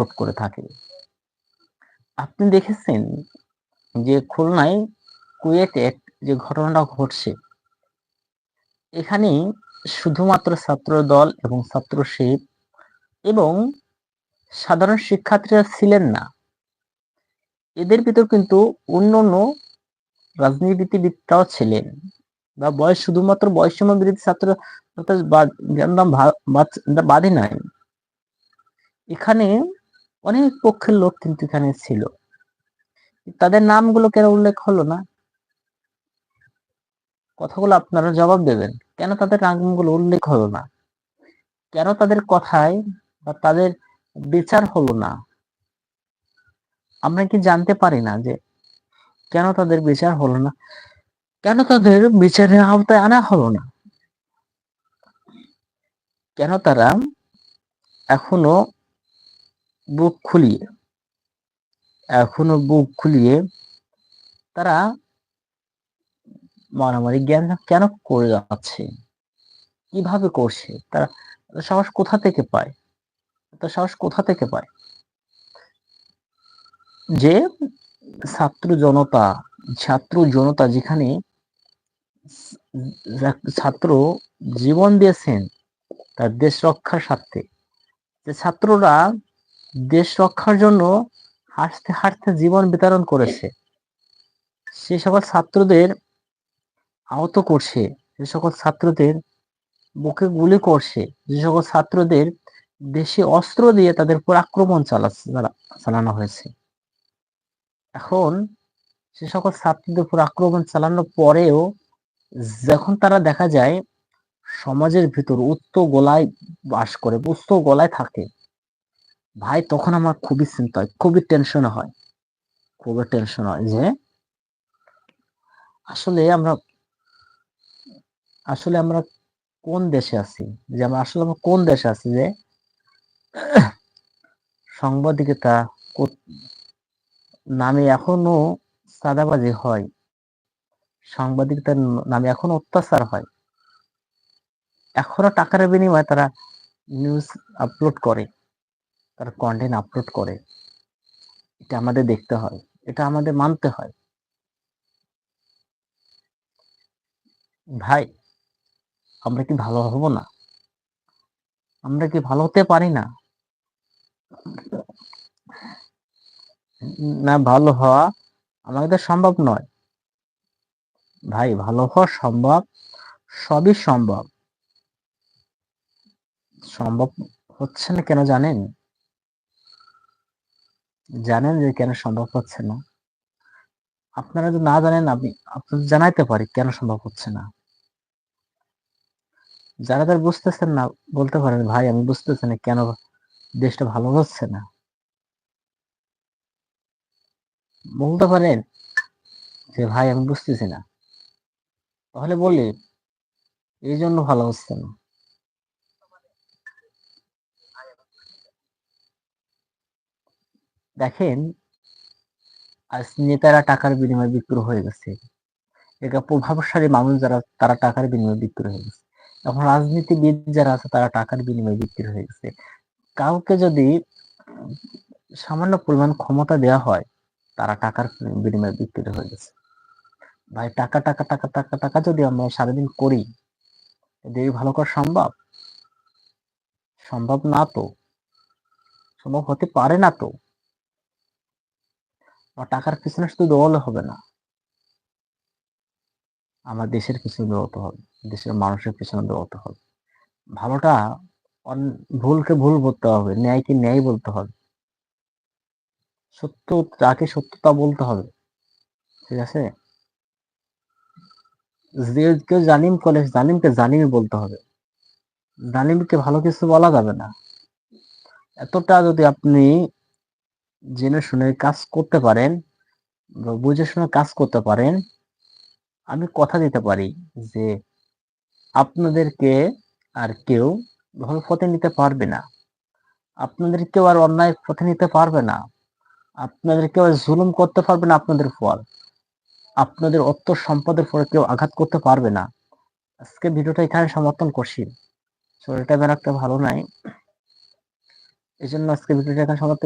Upload করে থাকে। আপনি দেখেছেন যে খুলনায় কুয়েটে যে ঘটনাটা ঘটছে, এখানে শুধুমাত্র ছাত্র দল এবং ছাত্র শিব এবং সাধারণ শিক্ষার্থীরা ছিলেন না। এদের ভিতর কিন্তু অন্য অন্য রাজনীতিবিদরাও ছিলেন বা বয়স শুধুমাত্র বয়সীমা বিরোধী ছাত্র বাদে নাই এখানে অনেক পক্ষের লোক কিন্তু এখানে ছিল। তাদের নামগুলো কেন উল্লেখ হলো না। কথাগুলো আপনারা জবাব দেবেন। কেন তাদের নামগুলো উল্লেখ হলো না? কেন তাদের কথায় বা তাদের বিচার হলো না? আমরা কি জানতে পারি না যে কেন তাদের বিচার হলো না? কেন তাদের বিচারের আওতায় আনা হলো না? কেন তারা এখনও বুক খুলিয়ে, এখনও বুক খুলিয়ে তারা মারামারি জ্ঞান কেন করে যাচ্ছে? কীভাবে করছে? তারা সাহস কোথা থেকে পায়? তার সাহস কোথা থেকে পায়? যে ছাত্র জনতা ছাত্র জনতা যেখানে ছাত্র জীবন দিয়েছেন, তার দেশ রক্ষার স্বার্থে, যে ছাত্ররা দেশ রক্ষার জন্য হাসতে হাসতে জীবন বিতরণ করেছে। সে সকল ছাত্রদের আহত করছে, যে সকল ছাত্রদের বুকে গুলি করছে, যে সকল ছাত্রদের দেশে অস্ত্র দিয়ে তাদের উপর আক্রমণ চালানো হয়েছে। এখন সে সকল ছাত্রদের উপর আক্রমণ চালানোর পরেও যখন তারা দেখা যায় সমাজের ভিতর উত্ত গলায় বাস করে উচ্চ গলায় থাকে ভাই, তখন আমার খুবই চিন্তা হয়, খুবই টেনশন হয়। খুবই টেনশন হয় যে, আসলে আমরা আসলে আমরা কোন দেশে আছি? যে আমরা, আসলে আমরা কোন দেশে আছি যে, সাংবাদিকতা নামে এখনও সাদাবাজি হয়। সাংবাদিকতার নামে এখনও অত্যাচার হয়। এখনও টাকার বিনিময়ে তারা নিউজ আপলোড করে। তারা কন্টেন্ট আপলোড করে। এটা আমাদের দেখতে হয়, এটা আমাদের মানতে হয়। ভাই, আমরা কি ভালো হব না? আমরা কি ভালো হতে পারি না? না ভালো হওয়া আমাদের সম্ভব নয়। ভাই, ভালো হওয়া সম্ভব, সবই সম্ভব। সম্ভব হচ্ছে না কেন জানেন? জানেন যে কেন সম্ভব হচ্ছে না? আপনারা যদি না জানেন, আপনি আপনাদের জানাইতে পারি কেন সম্ভব হচ্ছে না? যারা তার বুঝতেছেন না, বলতে পারেন, ভাই, আমি বুঝতেছি না কেন দেশটা ভালো হচ্ছে না? বলতে পারেন যে, ভাই, আমি বুঝতেছি না। তাহলে বলি এই জন্য ভালো হচ্ছে না। দেখেন, আজ নেতারা টাকার বিনিময়ে বিক্রি হয়ে গেছে। এটা প্রভাবশালী মানুষ যারা, তারা টাকার বিনিময়ে বিক্রি হয়ে গেছে। এখন রাজনীতিবিদ যারা আছে, তারা টাকার বিনিময়ে বিক্রি হয়ে গেছে। কাউকে যদি সামান্য পরিমাণ ক্ষমতা দেওয়া হয়, তারা টাকার বিনিময়ে বিক্রি হয়ে গেছে। ভাই, টাকা টাকা টাকা টাকা টাকা যদি আমরা সারাদিন করি দেরি ভালো করা সম্ভব? সম্ভব না তো? সম্ভব হতে পারে না তো? টাকার পিছনে শুধু দৌড়লে হবে না। আমার দেশের পিছনে দৌড়তে হবে, দেশের মানুষের পিছনে দৌড়তে হবে। ভালোটা ভুলকে ভুল বলতে হবে, ন্যায়কে ন্যায় বলতে হবে। সত্য তাকে সত্যতা বলতে হবে, ঠিক আছে? কেউ জানিম কলেজ জানিমকে জানিমই বলতে হবে। জানিমকে ভালো কিছু বলা যাবে না। এতটা যদি আপনি জেনে শুনে কাজ করতে পারেন বুঝে শুনে কাজ করতে পারেন, আমি কথা দিতে পারি যে আপনাদেরকে আর কেউ ভালো পথে নিতে পারবে না। আপনাদের কেউ আর অন্যায় পথে নিতে পারবে না। আপনাদের কেউ আর জুলুম করতে পারবে না আপনাদের ফল আপনাদের অর্থ সম্পদের পরে কেউ আঘাত করতে পারবে না। আজকে ভিডিওটা এখানে সমর্থন করছি। শরীরটা বের একটা ভালো নাই। এই জন্য আজকে ভিডিওটা এখানে সমাপ্ত